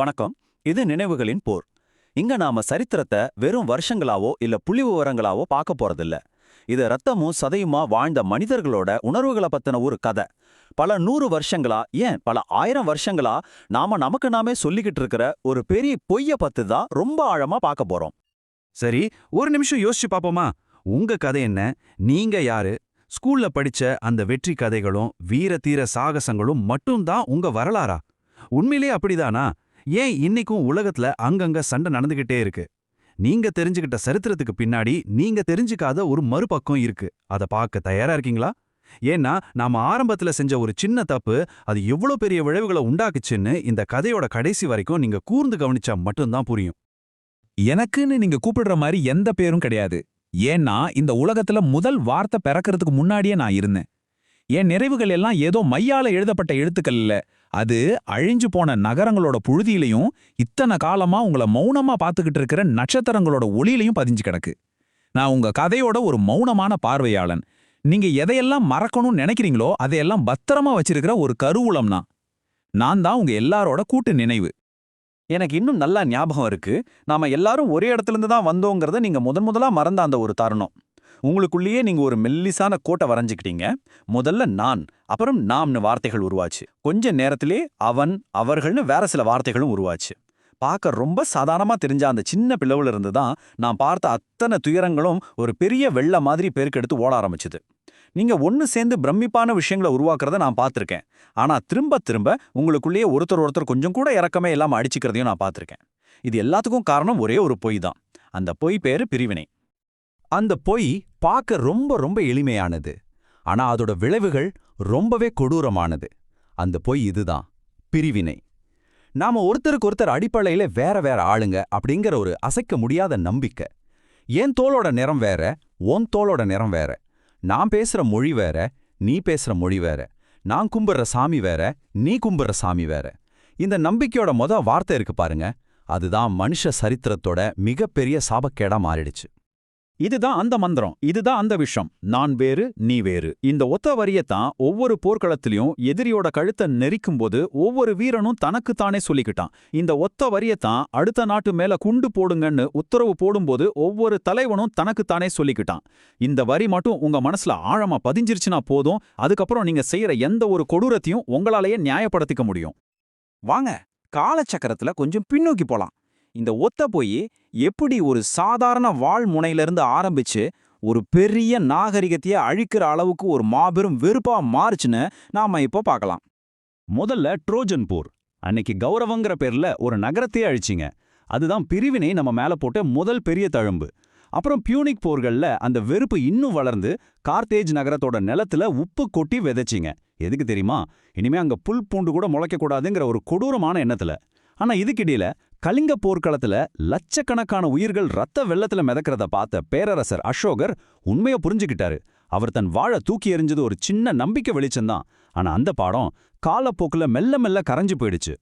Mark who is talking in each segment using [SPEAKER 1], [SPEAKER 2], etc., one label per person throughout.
[SPEAKER 1] வணக்கம். இது நினைவுகளின் போர். இங்க நாம சரித்திரத்தை வெறும் வருஷங்களாவோ இல்ல புள்ளி விவரங்களாவோ பார்க்க போறதில்ல. இது ரத்தமும் சதையுமா வாழ்ந்த மனிதர்களோட உணர்வுகளை பத்தின ஒரு கதை. பல நூறு வருஷங்களா ஏன் பல ஆயிரம் வருஷங்களா நாம நமக்கு நாமே சொல்லிக்கிட்டு இருக்கிற ஒரு பெரிய பொய்ய பத்து தான் ரொம்ப ஆழமா பார்க்க போறோம்.
[SPEAKER 2] சரி ஒரு நிமிஷம் யோசிச்சு பாப்போமா உங்க கதை என்ன? நீங்க யாரு? ஸ்கூல்ல படிச்ச அந்த வெற்றி கதைகளும் வீர தீர சாகசங்களும் மட்டும்தான் உங்க வரலாறா? உண்மையிலே அப்படிதானா? ஏன் இன்னைக்கும் உலகத்துல அங்கங்க சண்டை நடந்துகிட்டே இருக்கு? நீங்க தெரிஞ்சுக்கிட்ட சரித்திரத்துக்கு பின்னாடி நீங்க தெரிஞ்சுக்காத ஒரு மறுபக்கம் இருக்கு. அத பார்க்க தயாரா இருக்கீங்களா? ஏன்னா நாம ஆரம்பத்துல செஞ்ச ஒரு சின்ன தப்பு அது எவ்வளவு பெரிய விளைவுகளை உண்டாக்குச்சுன்னு இந்த கதையோட கடைசி வரைக்கும் நீங்க கூர்ந்து கவனிச்சா மட்டும்தான் புரியும்.
[SPEAKER 3] எனக்குன்னு நீங்க கூப்பிடுற மாதிரி எந்த பேரும் கிடையாது. ஏன்னா இந்த உலகத்துல முதல் வார்த்தை பிறக்கிறதுக்கு முன்னாடியே நான் இருந்தேன். என் நிறைவுகள் எல்லாம் ஏதோ மையால எழுதப்பட்ட எழுத்துக்கள் இல்ல. அது அழிஞ்சு போன நகரங்களோட புழுதியிலையும் இத்தனை காலமா உங்களை மௌனமா பார்த்துக்கிட்டு இருக்கிற நட்சத்திரங்களோட ஒளியிலையும் பதிஞ்சு கிடக்கு. நான் உங்க கதையோட ஒரு மௌனமான பார்வையாளன். நீங்க எதையெல்லாம் மறக்கணும்னு நினைக்கிறீங்களோ அதையெல்லாம் பத்திரமா வச்சிருக்கிற ஒரு கருவூலம் நான் நான் தான் உங்க எல்லாரோட கூட்டு நினைவு.
[SPEAKER 1] எனக்கு இன்னும் நல்லா ஞாபகம் இருக்கு. நாம எல்லாரும் ஒரே இடத்துல இருந்து தான் வந்தோங்கிறத நீங்க முதன் முதலா மறந்த அந்த ஒரு தருணம். உங்களுக்குள்ளேயே நீங்க ஒரு மெல்லிசான கோட்டை வரைஞ்சுக்கிட்டீங்க. முதல்ல நான் அப்புறம் நாம்னு வார்த்தைகள் உருவாச்சு. கொஞ்ச நேரத்திலே அவன் அவர்கள்னு வேற சில வார்த்தைகளும் உருவாச்சு. பார்க்க ரொம்ப சாதாரணமா தெரிஞ்ச அந்த சின்ன பிளவுல இருந்து தான் நான் பார்த்த அத்தனை துயரங்களும் ஒரு பெரிய வெள்ள மாதிரி பெருக்கெடுத்து ஓட ஆரம்பிச்சுது. நீங்க ஒன்னு சேர்ந்து பிரமிப்பான விஷயங்களை உருவாக்குறத நான் பார்த்திருக்கேன். ஆனா திரும்ப திரும்ப உங்களுக்குள்ளேயே ஒருத்தர் ஒருத்தர் கொஞ்சம் கூட இறக்கமே இல்லாமல் அடிச்சுக்கிறதையும் நான் பார்த்திருக்கேன். இது எல்லாத்துக்கும் காரணம் ஒரே ஒரு பொய் தான். அந்த பொய் பேரு பிரிவினை.
[SPEAKER 2] அந்த பொய் பார்க்க ரொம்ப ரொம்ப எளிமையானது. ஆனா அதோட விளைவுகள் ரொம்பவே கொடூரமானது. அந்த பொய் இதுதான் பிரிவினை. நாம ஒருத்தருக்கு ஒருத்தர் அடிப்படையில வேற வேற ஆளுங்க அப்படிங்கிற ஒரு அசைக்க முடியாத நம்பிக்கை. என் தோளோட நிறம் வேற உன் தோளோட நிறம் வேற? நான் பேசுற மொழி வேற நீ பேசுற மொழி வேற. நான் கும்பிடுற சாமி வேற நீ கும்பிடுற சாமி வேற. இந்த நம்பிக்கையோட மொத வார்த்தை இருக்கு பாருங்க. அதுதான் மனுஷ சரித்திரத்தோட மிகப்பெரிய சாபக்கேடா மாறிடுச்சு.
[SPEAKER 1] இதுதான் அந்த மந்திரம் இதுதான் அந்த விஷம். நான் வேறு நீ வேறு. இந்த ஒத்த வரியத்தான் ஒவ்வொரு போர்க்களத்திலையும் எதிரியோட கழுத்தை நெரிக்கும் போது ஒவ்வொரு வீரனும் தனக்குத்தானே சொல்லிக்கிட்டான். இந்த ஒத்த வரியத்தான் அடுத்த நாட்டு மேல குண்டு போடுங்கன்னு உத்தரவு போடும்போது ஒவ்வொரு தலைவனும் தனக்குத்தானே சொல்லிக்கிட்டான். இந்த வரி மட்டும் உங்க மனசுல ஆழமா பதிஞ்சிருச்சுனா போதும் அதுக்கப்புறம் நீங்க செய்யற எந்த ஒரு கொடூரத்தையும் உங்களாலேயே நியாயப்படுத்திக்க முடியும். வாங்க காலச்சக்கரத்துல கொஞ்சம் பின்னோக்கி போலாம். இந்த ஒத்த போய் எப்படி ஒரு சாதாரண வாழ் முனையிலிருந்து ஆரம்பிச்சு ஒரு பெரிய நாகரிகத்தையே அழிக்கிற அளவுக்கு ஒரு மாபெரும் வெறுப்பா மாறுச்சுன்னு நாம இப்போ பார்க்கலாம். முதல்ல ட்ரோஜன் போர். அன்னைக்கு கௌரவங்கிற பேர்ல ஒரு நகரத்தையே அழிச்சிங்க. அதுதான் பிரிவினை நம்ம மேல போட்ட முதல் பெரிய தழும்பு. அப்புறம் பியூனிக் போர்கள்ல அந்த வெறுப்பு இன்னும் வளர்ந்து கார்த்தேஜ் நகரத்தோட நிலத்துல உப்பு கொட்டி விதைச்சிங்க. எதுக்கு தெரியுமா? இனிமே அங்க புல் பூண்டு கூட முளைக்க கூடாதுங்கிற ஒரு கொடூரமான எண்ணத்துல. ஆனா இதுக்கிடையில கலிங்க போர்க்களத்துல லட்சக்கணக்கான உயிர்கள் ரத்த வெள்ளத்துல மிதக்கிறத பார்த்த பேரரசர் அசோகர் உண்மைய புரிஞ்சுக்கிட்டாரு. அவர் தன் வாழை தூக்கி எறிஞ்சது ஒரு சின்ன நம்பிக்கை வெளிச்சம்தான் ஆனா அந்த பாடம் காலப்போக்குல மெல்ல மெல்ல கரைஞ்சு போயிடுச்சு.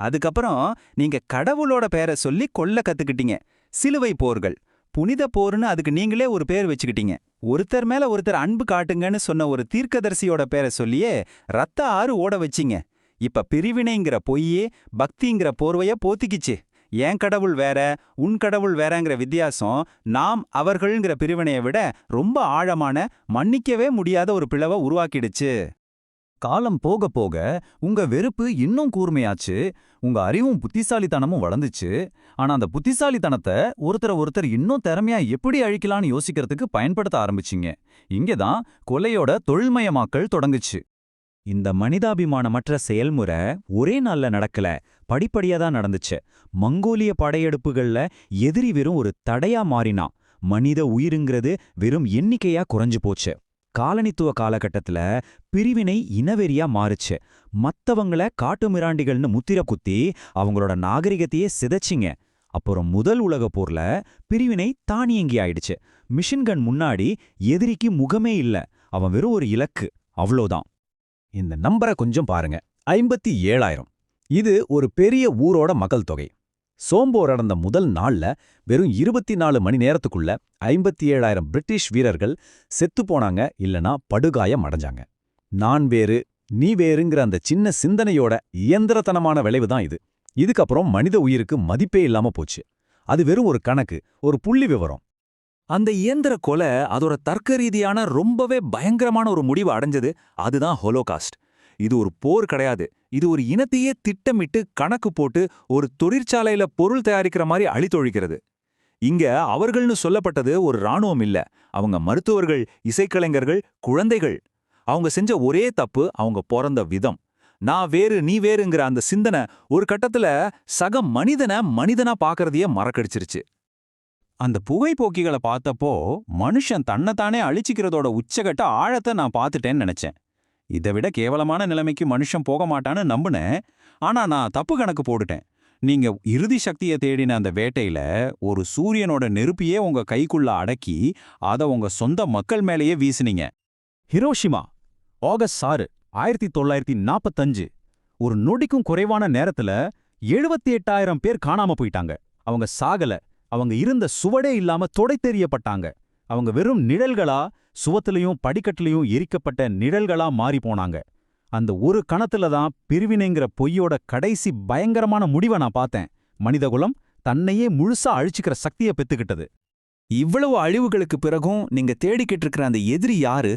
[SPEAKER 1] அதுக்கப்புறம் நீங்க கடவுளோட பேரை சொல்லி கொல்ல கத்துக்கிட்டீங்க. சிலுவை போர்கள். புனித போர்னு அதுக்கு நீங்களே ஒரு பேர் வச்சுக்கிட்டீங்க. ஒருத்தர் மேல ஒருத்தர் அன்பு காட்டுங்கன்னு சொன்ன ஒரு தீர்க்கதரிசியோட பேரை சொல்லியே ரத்த ஆறு ஓட வச்சிங்க. இப்ப பிரிவினைங்கிற பொய்யே பக்திங்கிற போர்வைய போத்திக்கிச்சு. என் கடவுள் வேற உன் கடவுள் வேறங்கிற வித்தியாசம் நாம் அவர்கள்ங்கிற பிரிவினையை விட ரொம்ப ஆழமான மன்னிக்கவே முடியாத ஒரு பிளவை உருவாக்கிடுச்சு. காலம் போக போக உங்க வெறுப்பு இன்னும் கூர்மையாச்சு. உங்க அறிவும் புத்திசாலித்தனமும் வளர்ந்துச்சு. ஆனா அந்த புத்திசாலித்தனத்தை ஒருத்தர ஒருத்தர் இன்னும் திறமையா எப்படி அழிக்கலாம்னு யோசிக்கிறதுக்கு பயன்படுத்த ஆரம்பிச்சிங்க. இங்கதான் கொலையோட தொழில்மயமாக்கல் தொடங்குச்சு. இந்த மனிதாபிமானமற்ற செயல்முறை ஒரே நாள்ல நடக்கல படிப்படியா தான் நடந்துச்சு. மங்கோலிய படையெடுப்புகள்ல எதிரி வெறும் ஒரு தடையா மாறினான் மனித உயிருங்கிறது வெறும் எண்ணிக்கையா குறைஞ்சு போச்சு. காலனித்துவ காலகட்டத்துல பிரிவினை இனவெறியா மாறுச்சு. மத்தவங்கள காட்டுமிராண்டிகள்னு முத்திர குத்தி அவங்களோட நாகரிகத்தையே சிதைச்சிங்க. அப்புறம் முதல் உலகப் போர்ல பிரிவினை தானியங்கி ஆயிடுச்சு. மிஷின்கன் முன்னாடி எதிரிக்கு முகமே இல்ல. அவன் வெறும் ஒரு இலக்கு. அவ்வளோதான் இந்த நம்பரை கொஞ்சம் பாருங்க. ஐம்பத்தி ஏழாயிரம். இது ஒரு பெரிய ஊரோட மக்கள் தொகை. சோம்போர் அடந்த முதல் நாள்ல வெறும் இருபத்தி நாலு மணி நேரத்துக்குள்ள ஐம்பத்தி ஏழாயிரம் பிரிட்டிஷ் வீரர்கள் செத்து போனாங்க இல்லனா படுகாயம் அடைஞ்சாங்க. நான் வேறு நீ வேறுங்கிற அந்த சின்ன சிந்தனையோட இயந்திரத்தனமான விளைவு தான் இது.
[SPEAKER 4] இதுக்கப்புறம் மனித உயிருக்கு மதிப்பே இல்லாம போச்சு. அது வெறும் ஒரு கணக்கு ஒரு புள்ளி விவரம்.
[SPEAKER 5] அந்த இயந்திர கொலை அதோட தர்க்க ரீதியான ரொம்பவே பயங்கரமான ஒரு முடிவு அடைஞ்சது. அதுதான் ஹோலோகாஸ்ட் இது ஒரு போர் கிடையாது. இது ஒரு இனத்தையே திட்டமிட்டு கணக்கு போட்டு ஒரு தொழிற்சாலையில பொருள் தயாரிக்கிற மாதிரி அழித்தொழிக்கிறது. இங்க அவர்கள்னு சொல்லப்பட்டது ஒரு ராணுவம் இல்ல. அவங்க மருத்துவர்கள் இசைக்கலைஞர்கள் குழந்தைகள். அவங்க செஞ்ச ஒரே தப்பு அவங்க பிறந்த விதம். நான் வேறு நீ வேறுங்கிற அந்த சிந்தனை ஒரு கட்டத்துல சக மனிதனை மனிதனா பாக்குறதையே மறக்கடிச்சிருச்சு.
[SPEAKER 2] அந்த புகைப்போக்கிகளை பார்த்தப்போ மனுஷன் தன்னைத்தானே அழிச்சிக்கிறதோட உச்சகட்ட ஆழத்தை நான் பார்த்துட்டேன்னு நினைச்சேன். இதை விட கேவலமான நிலைமைக்கு மனுஷன் போக மாட்டான்னு நம்புனேன். ஆனா நான் தப்பு கணக்கு போட்டுட்டேன். நீங்க இறுதி சக்தியை தேடின அந்த வேட்டையில ஒரு சூரியனோட நெருப்பியே உங்க கைக்குள்ள அடக்கி அதை உங்க சொந்த மக்கள் மேலேயே வீசுனீங்க.
[SPEAKER 4] ஹிரோஷிமா ஆகஸ்ட் ஆறு ஆயிரத்தி தொள்ளாயிரத்தி நாற்பத்தஞ்சு ஒரு நொடிக்கும் குறைவான நேரத்துல எழுபத்தி எட்டாயிரம் பேர் காணாம போயிட்டாங்க. அவங்க சாகல. அவங்க இருந்த சுவடே இல்லாம தொடை தெரியப்பட்டாங்க. அவங்க வெறும் நிழல்களா சுவத்திலையும் படிக்கட்டுலயும் எரிக்கப்பட்ட நிழல்களா மாறி போனாங்க. அந்த ஒரு கணத்துல தான் பிரிவினைங்கிற பொய்யோட கடைசி பயங்கரமான முடிவை நான் பார்த்தேன். மனிதகுலம் தன்னையே முழுசா அழிச்சுக்கிற சக்தியை பெத்துக்கிட்டது.
[SPEAKER 5] இவ்வளவு அழிவுகளுக்கு பிறகும் நீங்க தேடிக்கிட்டு இருக்கிற அந்த எதிரி யாரு?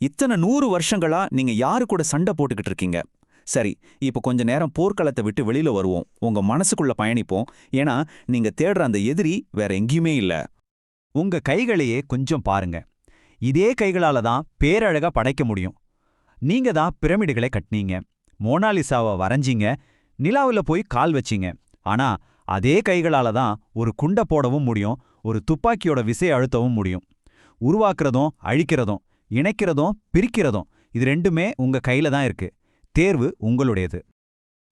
[SPEAKER 5] இத்தனை நூறு வருஷங்களா நீங்க யாரு கூட சண்டை போட்டுக்கிட்டு இருக்கீங்க சரி இப்போ கொஞ்ச நேரம் போர்க்களத்தை விட்டு வெளியில வருவோம். உங்க மனசுக்குள்ள பயணிப்போம். ஏன்னா நீங்க தேடுற அந்த எதிரி வேற எங்கேயுமே இல்ல.
[SPEAKER 4] உங்க கைகளையே கொஞ்சம் பாருங்க. இதே கைகளால தான் பேரழகா படைக்க முடியும். நீங்க தான் பிரமிடுகளை கட்டினீங்க. மோனாலிசாவை வரைஞ்சீங்க. நிலாவுல போய் கால் வச்சீங்க. ஆனா அதே கைகளால தான் ஒரு குண்டை போடவும் முடியும். ஒரு துப்பாக்கியோட விசை அழுத்தவும் முடியும். உருவாக்குறதும் அழிக்கிறதும் இணைக்கிறதும் பிரிக்கிறதும் இது ரெண்டுமே உங்க கையில தான் இருக்கு. தேர்வு உங்களுடையது.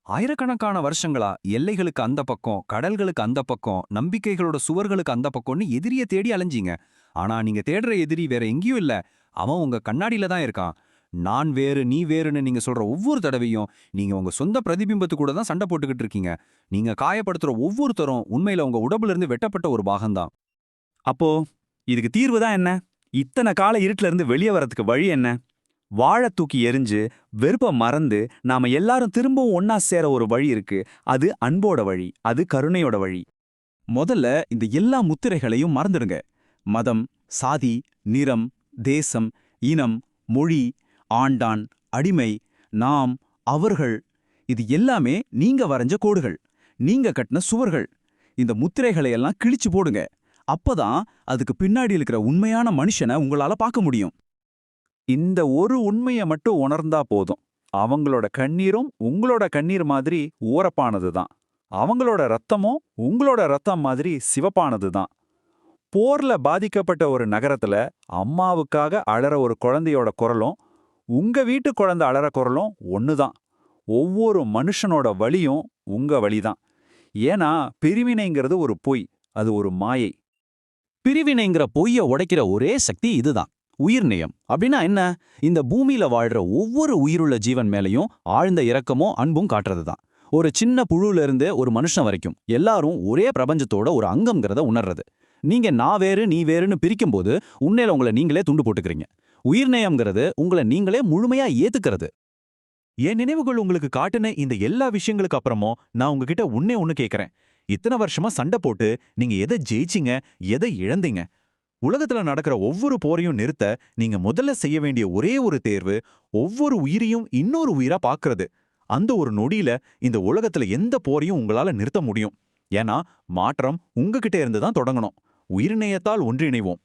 [SPEAKER 5] ஆயிரக்கணக்கான வருஷங்களா எல்லைகளுக்கு அந்த பக்கம் கடல்களுக்கு அந்த பக்கம் நம்பிக்கைகளோட சுவர்களுக்கு அந்த பக்கம்னு எதிரிய தேடி அலைஞ்சீங்க. ஆனா நீங்க தேடுற எதிரி வேற எங்கேயும் இல்ல. அவன் உங்க கண்ணாடியில தான் இருக்கான். நான் வேறு நீ வேறுன்னு நீங்க சொல்ற ஒவ்வொரு தடவையும் நீங்க உங்க சொந்த பிரதிபிம்பத்து கூட தான் சண்டை போட்டுக்கிட்டு இருக்கீங்க. நீங்க காயப்படுத்துற ஒவ்வொருத்தரும் உண்மையில உங்க உடம்புல இருந்து வெட்டப்பட்ட ஒரு பாகம்தான்
[SPEAKER 3] அப்போ இதுக்கு தீர்வு தான் என்ன? இத்தனை கால இருட்டுல இருந்து வெளியே வரதுக்கு வழி என்ன? வாழை தூக்கி எரிஞ்சு வெறுப்பை மறந்து நாம எல்லாரும் திரும்பவும் ஒன்னா சேர ஒரு வழி இருக்கு. அது அன்போட வழி அது கருணையோட வழி. முதல்ல இந்த எல்லா முத்திரைகளையும் மறந்துடுங்க. மதம் சாதி நிறம் தேசம் இனம் மொழி ஆண்டான் அடிமை நாம் அவர்கள். இது எல்லாமே நீங்க வரைஞ்ச கோடுகள். நீங்க கட்டின சுவர்கள். இந்த முத்திரைகளை எல்லாம் கிழிச்சு போடுங்க. அப்பதான் அதுக்கு பின்னாடி இருக்கிற உண்மையான மனுஷனை உங்களால பார்க்க முடியும். இந்த ஒரு உண்மையை மட்டும் உணர்ந்தா போதும். அவங்களோட கண்ணீரும் உங்களோட கண்ணீர் மாதிரி ஊரப்பானது தான். அவங்களோட ரத்தமும் உங்களோட ரத்தம் மாதிரி சிவப்பானது தான். போர்ல பாதிக்கப்பட்ட ஒரு நகரத்துல அம்மாவுக்காக அழற ஒரு குழந்தையோட குரலும் உங்க வீட்டு குழந்தை அழற குரலும் ஒண்ணுதான் ஒவ்வொரு மனுஷனோட வழியும் உங்க வழிதான் ஏன்னா பிரிவினைங்கிறது ஒரு பொய் அது ஒரு மாயை.
[SPEAKER 2] பிரிவினைங்கிற பொய்ய உடைக்கிற ஒரே சக்தி இதுதான் உயிர்நேயம் அப்படின்னா என்ன? இந்த பூமியில வாழ்ற ஒவ்வொரு உயிருள்ள ஜீவன் மேலயும் ஆழ்ந்த இரக்கமும் அன்பும் காட்டுறது தான் ஒரு சின்ன புழுல இருந்து ஒரு மனுஷன் வரைக்கும் எல்லாரும் ஒரே பிரபஞ்சத்தோட ஒரு அங்கம்ங்கிறத உணர்றது. நீங்க நான் வேறு நீ வேறுன்னு பிரிக்கும்போது உண்மையில உங்களை நீங்களே துண்டு போட்டுக்கிறீங்க. உயிர்நேயம்ங்கிறது உங்களை நீங்களே முழுமையா ஏத்துக்கிறது.
[SPEAKER 3] என் நினைவுகள் உங்களுக்கு காட்டுன இந்த எல்லா விஷயங்களுக்கு அப்புறமும் நான் உங்ககிட்ட உன்னே ஒன்று கேக்குறேன். இத்தனை வருஷமா சண்டை போட்டு நீங்க எதை ஜெயிச்சீங்க எதை இழந்தீங்க உலகத்துல நடக்கிற ஒவ்வொரு போரையும் நிறுத்த நீங்க முதல்ல செய்ய வேண்டிய ஒரே ஒரு தேர்வு ஒவ்வொரு உயிரையும் இன்னொரு உயிரா பாக்குறது அந்த ஒரு நொடியில இந்த உலகத்துல எந்த போரையும் உங்களால நிறுத்த முடியும். ஏன்னா மாற்றம் உங்ககிட்ட இருந்து தான் தொடங்கணும். உயிரிணையத்தால் ஒன்றிணைவோம்.